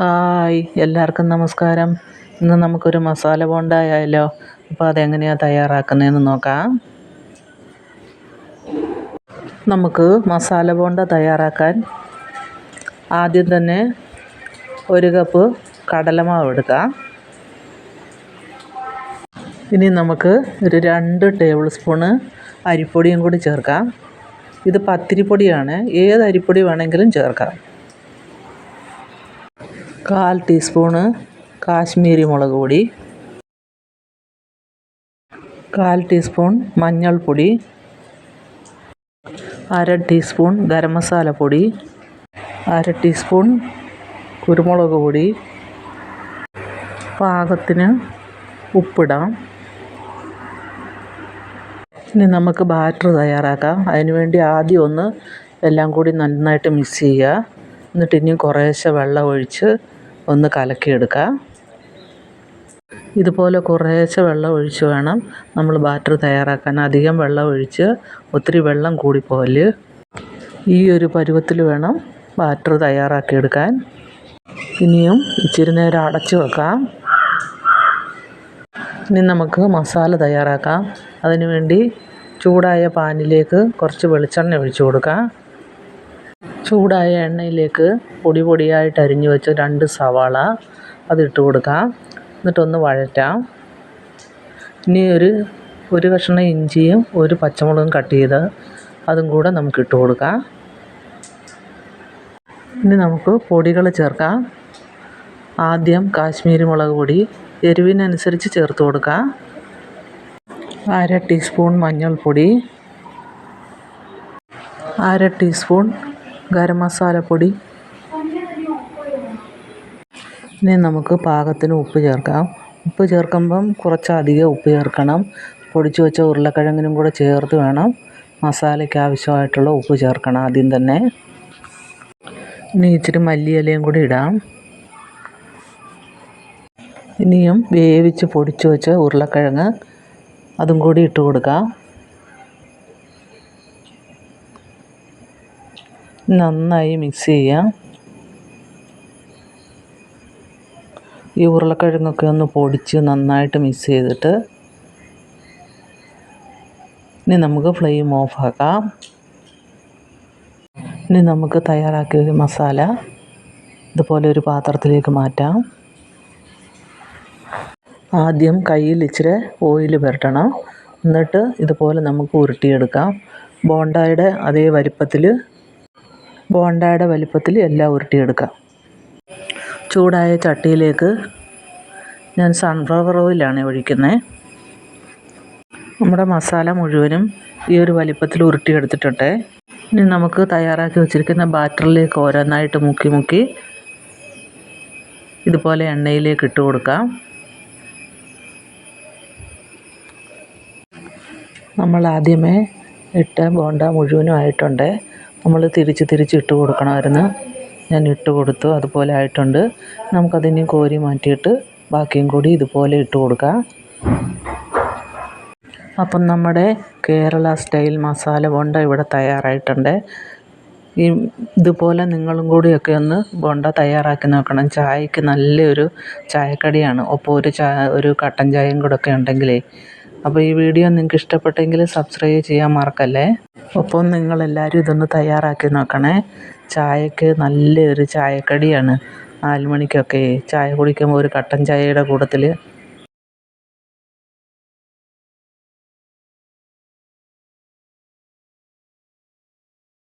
Hi എല്ലാവർക്കും നമസ്കാരം. ഇന്ന് നമുക്കൊരു മസാല ബോണ്ടായാലോ അപ്പോൾ അതെങ്ങനെയാണ് തയ്യാറാക്കുന്നതെന്ന് നോക്കാം. നമുക്ക് മസാല ബോണ്ട തയ്യാറാക്കാൻ ആദ്യം തന്നെ ഒരു കപ്പ് കടലമാവ് എടുക്കാം. ഇനി നമുക്ക് ഒരു രണ്ട് ടേബിൾ സ്പൂണ് അരിപ്പൊടിയും കൂടി ചേർക്കാം. ഇത് പത്തിരിപ്പൊടിയാണ്. ഏത് അരിപ്പൊടി വേണമെങ്കിലും ചേർക്കാം. കാൽ ടീസ്പൂണ് കാശ്മീരി മുളക് പൊടി. കാൽ ടീസ്പൂൺ മഞ്ഞൾപ്പൊടി. അര ടീസ്പൂൺ ഗരം മസാല പൊടി. അര ടീസ്പൂൺ കുരുമുളക് പൊടി. പാകത്തിന് ഉപ്പിടാം. ഇനി നമുക്ക് ബാറ്റർ തയ്യാറാക്കാം. അതിനുവേണ്ടി ആദ്യം ഒന്ന് എല്ലാം കൂടി നന്നായിട്ട് മിക്സ് ചെയ്യുക. എന്നിട്ട് ഇനിയും കുറേശ്ശെ വെള്ളം ഒഴിച്ച് ഒന്ന് കലക്കിയെടുക്കുക ഇതുപോലെ കുറേശ്ശെ വെള്ളം ഒഴിച്ച് വേണം നമ്മൾ ബാറ്റർ തയ്യാറാക്കാൻ. അധികം വെള്ളം ഒഴിച്ച് ഒത്തിരി വെള്ളം കൂടിപ്പോൽ ഈ ഒരു പരുവത്തിൽ വേണം ബാറ്റർ തയ്യാറാക്കിയെടുക്കാൻ ഇനിയും ഇച്ചിരി നേരം അടച്ചു വെക്കാം. ഇനി നമുക്ക് മസാല തയ്യാറാക്കാം. അതിനുവേണ്ടി ചൂടായ പാനിലേക്ക് കുറച്ച് വെളിച്ചെണ്ണ ഒഴിച്ചു കൊടുക്കാം. ചൂടായ എണ്ണയിലേക്ക് പൊടി പൊടിയായിട്ട് അരിഞ്ഞു വെച്ച രണ്ട് സവാള അതിട്ട് കൊടുക്കാം. എന്നിട്ടൊന്ന് വഴറ്റാം. ഇനി ഒരു ഒരു കഷ്ണം ഇഞ്ചിയും ഒരു പച്ചമുളകും കട്ട് ചെയ്ത് അതും കൂടെ നമുക്ക് ഇട്ട് കൊടുക്കാം. ഇനി നമുക്ക് പൊടികൾ ചേർക്കാം. ആദ്യം കാശ്മീരി മുളക് പൊടി എരിവിനനുസരിച്ച് ചേർത്ത് കൊടുക്കാം. അര ടീസ്പൂൺ മഞ്ഞൾപ്പൊടി അര ടീസ്പൂൺ ഗരം മസാലപ്പൊടി ഇനി നമുക്ക് പാകത്തിന് ഉപ്പ് ചേർക്കാം. ഉപ്പ് ചേർക്കുമ്പം കുറച്ചധികം ഉപ്പ് ചേർക്കണം. പൊടിച്ചു വെച്ച ഉരുളക്കിഴങ്ങിനും കൂടെ ചേർത്ത് വേണം. മസാലയ്ക്ക് ആവശ്യമായിട്ടുള്ള ഉപ്പ് ചേർക്കണം ആദ്യം തന്നെ. ഇനി ഇച്ചിരി മല്ലിയിലയും കൂടി ഇടാം. ഇനിയും വേവിച്ച് പൊടിച്ചു വെച്ച ഉരുളക്കിഴങ്ങ് അതും കൂടി ഇട്ട് കൊടുക്കാം. നന്നായി മിക്സ് ചെയ്യാം. ഈ ഉരുളക്കിഴങ്ങൊക്കെ ഒന്ന് പൊടിച്ച് നന്നായിട്ട് മിക്സ് ചെയ്തിട്ട് ഇനി നമുക്ക് ഫ്ലെയിം ഓഫാക്കാം ഇനി നമുക്ക് തയ്യാറാക്കിയ ഒരു മസാല ഇതുപോലെ ഒരു പാത്രത്തിലേക്ക് മാറ്റാം. ആദ്യം കയ്യിൽ ഇച്ചിരി ഓയിൽ പുരട്ടണം. എന്നിട്ട് ഇതുപോലെ നമുക്ക് ഉരുട്ടിയെടുക്കാം. ബോണ്ടായുടെ അതേ വലിപ്പത്തിൽ ബോണ്ടയുടെ വലിപ്പത്തിൽ എല്ലാം ഉരുട്ടിയെടുക്കാം. ചൂടായ ചട്ടിയിലേക്ക് ഞാൻ സൺഫ്ലവർ ഓയിലാണ് ഒഴിക്കുന്നത് നമ്മുടെ മസാല മുഴുവനും ഈ ഒരു വലിപ്പത്തിൽ ഉരുട്ടിയെടുത്തിട്ടുണ്ട്. ഇനി നമുക്ക് തയ്യാറാക്കി വെച്ചിരിക്കുന്ന ബാറ്ററിലേക്ക് ഓരോന്നായിട്ട് മുക്കി മുക്കി ഇതുപോലെ എണ്ണയിലേക്ക് ഇട്ട് കൊടുക്കാം. നമ്മൾ ആദ്യമേ ഇട്ട ബോണ്ട മുഴുവനും ആയിട്ടുണ്ട് നമ്മൾ തിരിച്ച് തിരിച്ച് ഇട്ട് കൊടുക്കണമായിരുന്നു. ഞാൻ ഇട്ട് കൊടുത്തു അതുപോലെ ആയിട്ടുണ്ട്. നമുക്കതിനെ കോരി മാറ്റിയിട്ട് ബാക്കിയും കൂടി ഇതുപോലെ ഇട്ട് കൊടുക്കാം. അപ്പം നമ്മുടെ കേരള സ്റ്റൈൽ മസാല ബോണ്ട ഇവിടെ തയ്യാറായിട്ടുണ്ട്. ഈ ഇതുപോലെ നിങ്ങളും കൂടിയൊക്കെ ഒന്ന് ബോണ്ട തയ്യാറാക്കി നോക്കണം. ചായക്ക് നല്ലൊരു ചായക്കടിയാണ്. ഒപ്പം ഒരു ചായ ഒരു കട്ടൻ ചായയും കൂടെ ഒക്കെ ഉണ്ടെങ്കിലേ അപ്പോൾ ഈ വീഡിയോ നിങ്ങൾക്ക് ഇഷ്ടപ്പെട്ടെങ്കിൽ സബ്സ്ക്രൈബ് ചെയ്യാൻ മറക്കല്ലേ? ഒപ്പം നിങ്ങളെല്ലാവരും ഇതൊന്ന് തയ്യാറാക്കി നോക്കണേ. ചായക്ക് നല്ലൊരു ചായക്കടിയാണ്. നാല് മണിക്കൊക്കെ ചായ കുടിക്കുമ്പോൾ ഒരു കട്ടൻ ചായയുടെ കൂട്ടത്തിൽ